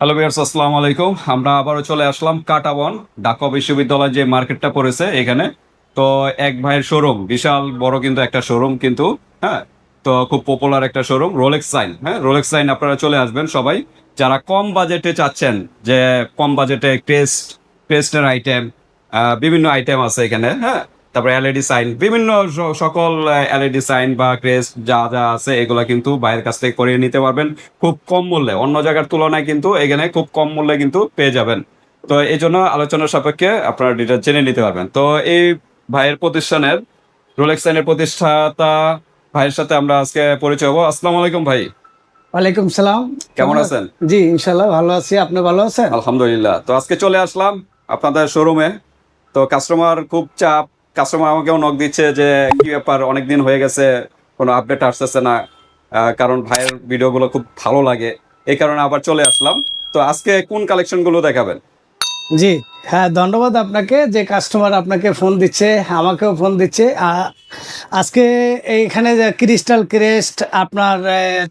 Hello বিয়ার্স আসসালামু আলাইকুম। আমরা আবারও চলে আসলাম কাটাবন ঢাকা বিশ্ববিদ্যালয় যে মার্কেটটা পড়েছে এখানে। তো এক ভাইয়ের শোরুম বিশাল বড় কিন্তু একটা শোরুম কিন্তু হ্যাঁ? তো খুব পপুলার একটা শোরুম রোলেক্স সাইন হ্যাঁ? রোলেক্স সাইন আপনারা চলে আসবেন সবাই। যারা কম বাজেটে চাচ্ছেন, যে কম বাজেটে টেস্ট টেস্টের আইটেম বিভিন্ন আইটেম আছে এখানে হ্যাঁ? তারপরে এলইডি সাইন বিভিন্ন সকল এলইডি সাইন বা ক্রেস্ট যা যা আছে এগুলা কিন্তু বাইরের কাছ থেকে করিয়ে নিতে পারবেন। খুব কম মূল্যে অন্য জায়গার তুলনায় কিন্তু এখানে খুব কম মূল্যে কিন্তু পেয়ে যাবেন। তো এই জন্য আলোচনার সাপেক্ষে আপনারা ডিটেল জেনে নিতে পারবেন। তো এই ভাইয়ের প্রতিষ্ঠানের রোলেক্স সাইনের প্রতিষ্ঠাতা ভাইয়ের সাথে আমরা আজকে পরিচয় হব। আসসালামু আলাইকুম ভাই। ওয়ালাইকুম সালাম। কেমন আছেন? জি ইনশাল্লাহ ভালো আছি। আপনি ভালো আছেন? আলহামদুলিল্লাহ। তো আজকে চলে আসলাম আপনাদের শোরুমে। তো কাস্টমার খুব চাপ কাস্টমার আমাকেও নক দিচ্ছে যে, কি ব্যাপার? অনেকদিন হয়ে গেছে, কোনো আপডেট আসতেছে না। কারণ ভাইয়ের ভিডিওগুলো খুব ভালো লাগে। এই কারণে আবার চলে আসলাম। তো আজকে কোন কালেকশনগুলো দেখাবেন? জি হ্যাঁ ধন্যবাদ আপনাকে। যে কাস্টমার আপনাকে ফোন দিচ্ছে, আমাকেও ফোন দিচ্ছে। আজকে এইখানে ক্রিস্টাল ক্রেস্ট আপনার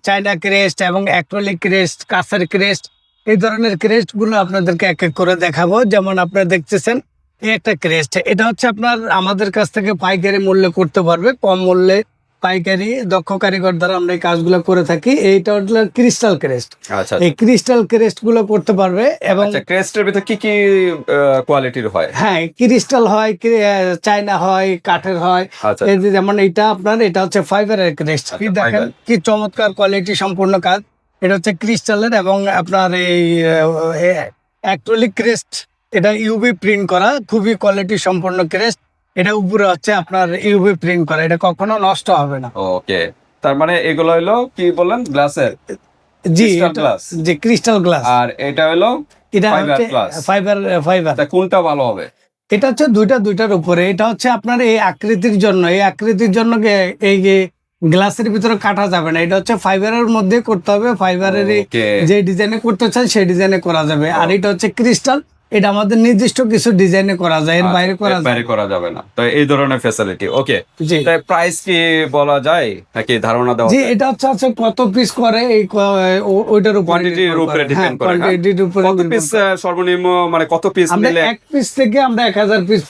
চায়না ক্রেস্ট এবং অ্যাক্রোলিক ক্রেস্ট কাঁচের ক্রেস্ট এই ধরনের ক্রেস্টগুলো আপনাদেরকে এক এক করে দেখাবো। যেমন আপনারা দেখতেছেন একটা ক্রেস্ট এটা হচ্ছে আপনার আমাদের কাছ থেকে পাইকারি মূল্যে করতে পারবে কম মূল্যে পাইকারি দক্ষ কারিগর দ্বারা আমরা এই কাজগুলো করে থাকি। এইটা হলো ক্রিস্টাল ক্রেস্ট আচ্ছা এই ক্রিস্টাল ক্রেস্টগুলো করতে পারবে এবং আচ্ছা ক্রেস্টের ভিতরে কি কি কোয়ালিটির হয়? হ্যাঁ ক্রিস্টাল হয় চায়না হয় কাঠের হয়। আচ্ছা। যেমন এটা আপনার এটা হচ্ছে ফাইবারের ক্রেস্ট কি আচ্ছা, দেখেন? কি চমৎকার কোয়ালিটি সম্পূর্ণ কাজ। এটা হচ্ছে ক্রিস্টালের এবং আপনার এই অ্যাক্রোলিক ক্রেস্ট এটা ইউবি প্রিন্ট করা খুবই কোয়ালিটি সম্পূর্ণ ক্রেস্ট এটা উপরে হচ্ছে আপনার ইউভি প্রিন্ট করা এটা কখনো নষ্ট হবে না। ওকে তার মানে এগুলো হলো কি বললেন? গ্লাসের জি এটা- জি ক্রিস্টাল গ্লাস আর এটা হলো এটা হচ্ছে ফাইবার ফাইবার কোনটা ভালো হবে? এটা হচ্ছে দুইটা দুইটার উপরে। এটা হচ্ছে আপনার এই আকৃতির জন্য। এই আকৃতির জন্য এই যে গ্লাসের ভিতরে কাটা যাবে না। এটা হচ্ছে ফাইবারের মধ্যে করতে হবে। ফাইবারের যে ডিজাইনে করতে চান সেই ডিজাইনে করা যাবে। আর এটা হচ্ছে ক্রিস্টাল এটা আমাদের নির্দিষ্ট কিছু ডিজাইনে করা যায় এর বাইরে করা আচ্ছা, বাইরে করা যাবে না। তো এই ধরনের ফ্যাসিলিটি ওকে তাই প্রাইস কি বলা যায়? নাকি ধারণা দেওয়া জি এটা হচ্ছে হচ্ছে কত পিস করে এই ওইটার উপরে কোয়ান্টিটির উপরে ডিপেন্ড হ্যাঁ, করে হ্যাঁ? quantity-র উপরে কত পিস সর্বনিম্ন মানে কত পিস নিলে এক পিস থেকে আমরা এক হাজার পিস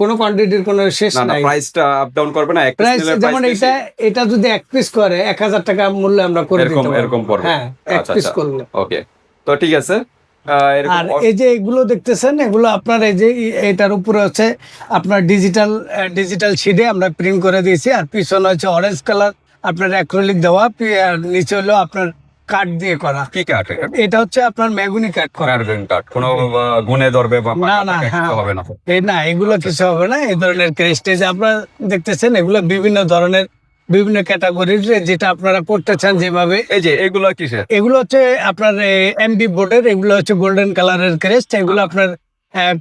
কোন কোয়ান্টিটির কোনো শেষ না না প্রাইসটা আপ ডাউন করবে না এক পিস নিলে যেমন? এটা এটা যদি এক পিস করে এক হাজার টাকা মূল্য আমরা করে এরকম দিতে পারব। এরকম পড়বে। হ্যাঁ এক আচ্ছা পিস আচ্ছা করলে। ওকে তো ঠিক আছে। এরকম আর এই যে এগুলো দেখতেছেন এগুলো আপনার এই যে এটার উপরে হচ্ছে আপনার ডিজিটাল ডিজিটাল শিটে আমরা প্রিন্ট করে দিয়েছি আর পিছনে হচ্ছে অরেঞ্জ কালার আপনার অ্যাক্রিলিক দেওয়া আর নিচে হলো আপনার কাঠ দিয়ে করা কি কাঠ এটা? হচ্ছে আপনার ম্যাগুনি কাঠ করা কার্বন কাঠ কোনো গুণে ধরবে বা না, না, হ্যাঁ। হবে না এই না এগুলো কিছু হবে না এই ধরনের ক্রেস্টেজ আপনারা দেখতেছেন এগুলো বিভিন্ন ধরনের বিভিন্ন ক্যাটাগরির যেটা আপনারা করতে চান যেভাবে। এই যে এগুলো কিসের? এগুলো হচ্ছে আপনার এমডি বোর্ডের এগুলো হচ্ছে গোল্ডেন কালারের ক্রেস্ট এগুলো আপনার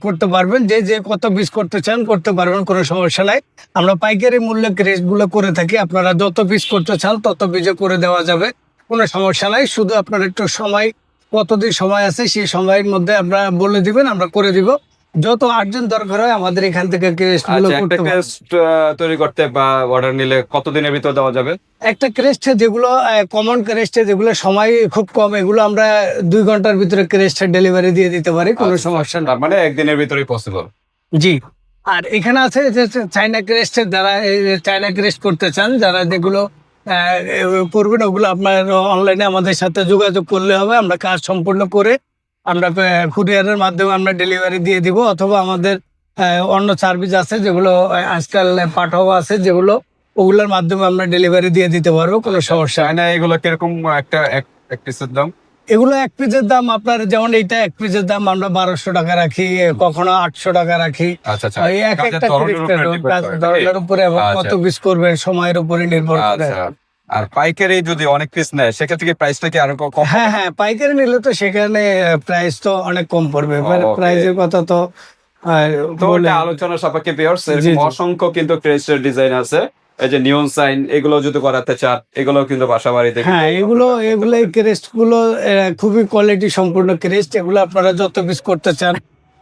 করতে পারবেন। যে যে কত পিস করতে চান করতে পারবেন কোনো সমস্যা নাই। আমরা পাইকারি মূল্যে ক্রেস্টগুলো করে থাকি। আপনারা যত পিস করতে চান তত পিসে করে দেওয়া যাবে। কোনো সমস্যা নাই। শুধু আপনার একটু সময় কতদিন সময় আছে সেই সময়ের মধ্যে আমরা বলে দিবেন আমরা করে দিব। যত আর্জেন্ট দরকার হয় আমাদের এখান থেকে ক্রেস্টগুলো আচ্ছা একটা তৈরি করতে বা অর্ডার নিলে কতদিনের ভিতর দেওয়া যাবে? একটা ক্রেস্টে যেগুলো কমন ক্রেস্টে যেগুলো সময় খুব কম এগুলো আমরা দুই ঘণ্টার ভিতরে ক্রেস্টের ডেলিভারি দিয়ে দিতে পারি কোনো আচ্ছা, সমস্যা না মানে একদিনের ভিতরেই পসিবল জি। আর এখানে আছে যে চাইনা ক্রেস্টের যারা চাইনা ক্রেস্ট করতে চান যারা যেগুলো করবেন ওগুলো আপনার অনলাইনে আমাদের সাথে যোগাযোগ করলে হবে আমরা কাজ সম্পূর্ণ করে আমরা কুরিয়ারের মাধ্যমে আমরা ডেলিভারি দিয়ে দিব অথবা আমাদের অন্য সার্ভিস আছে যেগুলো আজকাল পাঠাও আছে যেগুলো ওগুলোর মাধ্যমে আমরা ডেলিভারি দিয়ে দিতে পারব কোনো সমস্যা হয় না এগুলো কীরকম একটা এক পিসের দাম? এগুলো এক পিসের দাম আপনার যেমন এইটা এক পিসের দাম আমরা বারোশো টাকা রাখি কখনো আটশো টাকা রাখি। আচ্ছা আচ্ছা। এক একটা ধরনের উপরে আচ্ছা। কত পিস করবেন সময়ের উপরে নির্ভর করে। আচ্ছা। আর পাইকারি যদি অনেক পিস নেয় সেক্ষেত্রে কি প্রাইসটা কি আরও কম হ্যাঁ হ্যাঁ পাইকারি নিলে তো সেখানে প্রাইস তো অনেক কম পড়বে. প্রাইসের কথা তো তো আলোচনা সাপেক্ষে পিয়ার্স এরকম অসংখ্য কিন্তু ক্রেস্টের ডিজাইন আছে। এই যে নিয়ন সাইন এগুলো যদি করাতে চান এগুলো কিন্তু বাসা বাড়িতে হ্যাঁ এগুলো এগুলো ক্রেস্টগুলো খুবই কোয়ালিটি সম্পূর্ণ ক্রেস্ট এগুলো আপনারা যত পিস করতে চান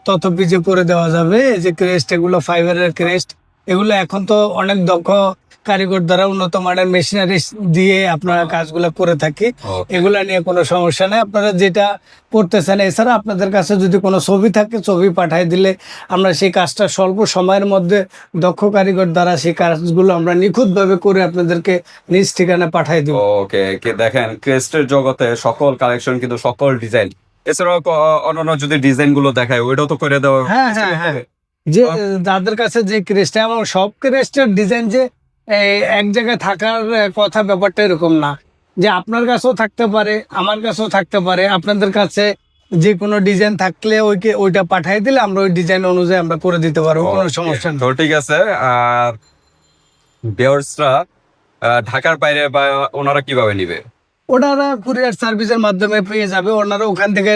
তত পিসে করে দেওয়া যাবে। এই যে ক্রেস্ট এগুলো ফাইবারের ক্রেস্ট এগুলো এখন তো অনেক দক্ষ কারিগর দ্বারা উন্নত মানের মেশিনারি দিয়ে আপনারা কাজগুলো করে থাকি। এগুলা নিয়ে কোনো সমস্যা নেই। আপনারা যেটা করতেছেন এছাড়া আপনাদের কাছে যদি কোনো ছবি থাকে ছবি পাঠিয়ে দিলে আমরা সেই কাজটা স্বল্প সময়ের মধ্যে দক্ষ কারিগর দ্বারা সেই কাজগুলো আমরা নিখুঁতভাবে করে আপনাদেরকে নিজ ঠিকানা পাঠিয়ে দিব। ওকে কে দেখেন ক্রেস্টের জগতে সকল কালেকশন কিন্তু সকল ডিজাইন এছাড়াও অন্যান্য যদি ডিজাইনগুলো দেখায় ওইটাও তো করে দেওয়া হ্যাঁ হ্যাঁ হ্যাঁ। যে যাদের কাছে যে ক্রেস্টটা এবং সব ক্রেস্টের ডিজাইন যে এক জায়গায় থাকার কথা ব্যাপারটা এরকম না। যে আপনার কাছেও থাকতে পারে আমার কাছেও থাকতে পারে আপনাদের কাছে যে কোনো ডিজাইন থাকলে ওইকে ওইটা পাঠিয়ে দিলে আমরা ওই ডিজাইন অনুযায়ী আমরা করে দিতে পারব কোনো সমস্যা নেই। ঠিক আছে আর বেয়ার্সরা ঢাকার বাইরে বা ওনারা কীভাবে নিবে? ওনারা কুরিয়ার সার্ভিসের মাধ্যমে পেয়ে যাবে ওনারা ওখান থেকে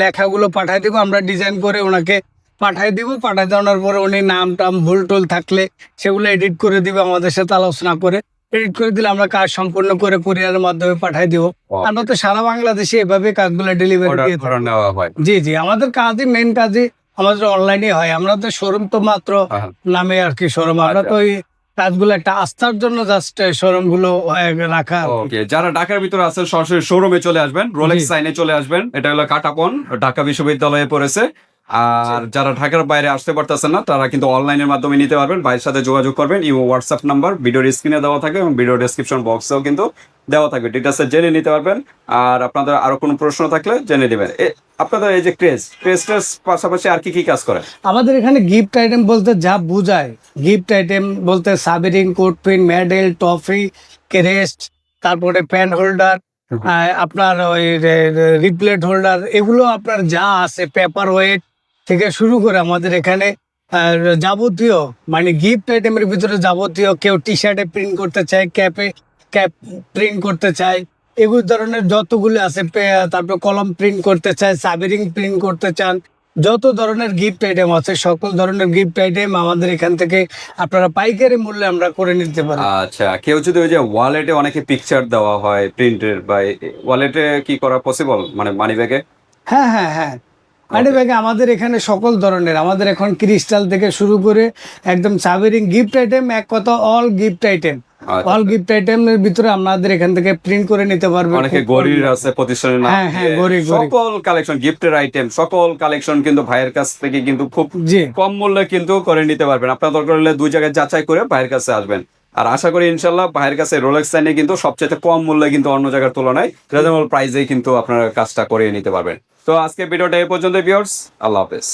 লেখাগুলো পাঠিয়ে দিব আমরা ডিজাইন করে ওনাকে পাঠিয়ে দিব পাঠিয়ে দেওয়ার পরে উনি নাম টাম ভুল টুল থাকলে সেগুলো এডিট করে দিবে আমাদের সাথে আলোচনা করে। এডিট করে দিলে আমরা কাজ সম্পূর্ণ করে কুরিয়ারের মাধ্যমে পাঠিয়ে দিব। আমরা তো সারা বাংলাদেশে এভাবে কাজগুলো ডেলিভারি দিয়ে জি জি আমাদের কাজই মেন কাজই আমাদের অনলাইনে হয়। আমরা তো শোরুম তো মাত্র হ্যাঁ। নামে আর কি শোরুম আমরা তো ওই কাজগুলো একটা আস্থার জন্য জাস্ট শোরুমগুলো রাখা ওকে যারা ঢাকার ভিতরে আছেন সরাসরি শোরুমে চলে আসবেন। রোলেক্স সাইনে চলে আসবেন। এটা হলো কাটাপন ঢাকা বিশ্ববিদ্যালয়ে পড়েছে। আর যারা ঢাকার বাইরে আসতে পারতেছেন না তারা কিন্তু অনলাইনের মাধ্যমে নিতে পারবেন। ভাইয়ের সাথে যোগাযোগ করবেন। ইউ হোয়াটসঅ্যাপ নাম্বার ভিডিওর স্ক্রিনে দেওয়া থাকে এবং ভিডিও ডেসক্রিপশন বক্সেও কিন্তু দেওয়া থাকবে ডিটেলসে জেনে নিতে পারবেন। আর আপনাদের আরও কোনো প্রশ্ন থাকলে জেনে নেবেন আপনাদের এই যে ক্রেজ ক্রেজটার পাশাপাশি আর কি কি কাজ করেন? আমাদের এখানে গিফট আইটেম বলতে যা বোঝায়। গিফট আইটেম বলতে সাবেরিং coat pin medal toffee crest তারপরে প্যান হোল্ডার আপনার ওই রিপ্লেট হোল্ডার এগুলো আপনার যা আছে পেপার ওয়েট থেকে শুরু করে আমাদের এখানে যাবতীয় মানে গিফট আইটেমের ভিতরে যাবতীয় কেউ টি শার্টে প্রিন্ট করতে চায় ক্যাপে ক্যাপ প্রিন্ট করতে চায় এগুলো ধরনের যতগুলো আছে তারপর কলম প্রিন্ট করতে চায় সাবেরিং প্রিন্ট করতে চান যত ধরনের গিফট আইটেম আছে সকল ধরনের গিফট আইটেম আমাদের এখান থেকে আপনারা পাইকারি মূল্যে আমরা করে নিতে পারি। আচ্ছা কেউ যদি ওই যে ওয়ালেটে অনেকে পিকচার দেওয়া হয় প্রিন্টের বা ওয়ালেটে কি করা পসিবল মানে মানি ব্যাগে হ্যাঁ হ্যাঁ হ্যাঁ। মানি ভাই আমাদের এখানে সকল ধরনের আমাদের এখন ক্রিস্টাল থেকে শুরু করে একদম সাবেরিং গিফট আইটেম এক কথা all gift item. All gift আইটেমের ভিতরে আমাদের এখান থেকে প্রিন্ট করে নিতে পারবে অনেকে গরির আছে প্রতিষ্ঠানের নাম হ্যাঁ, হ্যাঁ, গড়ি। সকল কালেকশন গিফটের আইটেম সকল কালেকশন কিন্তু ভাইয়ের কাছ থেকে কিন্তু খুব কম মূল্যে কিন্তু করে নিতে পারবেন। আপনার দরকার হলে দুই জায়গায় যাচাই করে ভাইয়ের কাছে আসবেন। আর আশা করি ইনশাল্লাহ ভাইয়ের কাছে রোলেক্স সাইনে কিন্তু সবচেয়ে কম মূল্যে কিন্তু অন্য জায়গার তুলনায় রিজনেবল প্রাইসেই কিন্তু আপনারা কাজটা করিয়ে নিতে পারবেন। তো আজকে ভিডিওটা এই পর্যন্ত ভিউয়ার্স আল্লাহ হাফেজ।